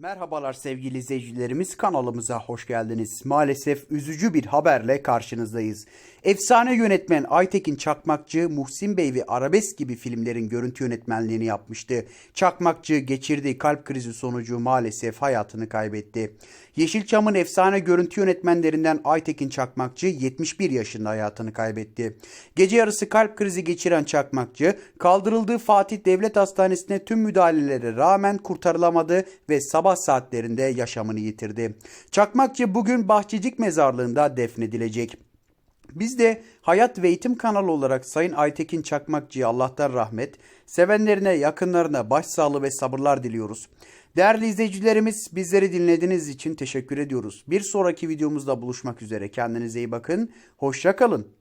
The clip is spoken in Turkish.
Merhabalar sevgili izleyicilerimiz kanalımıza hoş geldiniz. Maalesef üzücü bir haberle karşınızdayız. Efsane yönetmen Aytekin Çakmakçı, Muhsin Bey ve Arabesk gibi filmlerin görüntü yönetmenliğini yapmıştı. Çakmakçı geçirdiği kalp krizi sonucu maalesef hayatını kaybetti. Yeşilçam'ın efsane görüntü yönetmenlerinden Aytekin Çakmakçı 71 yaşında hayatını kaybetti. Gece yarısı kalp krizi geçiren Çakmakçı kaldırıldığı Fatih Devlet Hastanesi'ne tüm müdahalelere rağmen kurtarılamadı ve sabah sabah saatlerinde yaşamını yitirdi. Çakmakçı bugün Bahçecik mezarlığında defnedilecek. Biz de Hayat ve Eğitim kanalı olarak Sayın Aytekin Çakmakçı'ya Allah'tan rahmet, sevenlerine, yakınlarına başsağlığı ve sabırlar diliyoruz. Değerli izleyicilerimiz bizleri dinlediğiniz için teşekkür ediyoruz. Bir sonraki videomuzda buluşmak üzere. Kendinize iyi bakın. Hoşça kalın.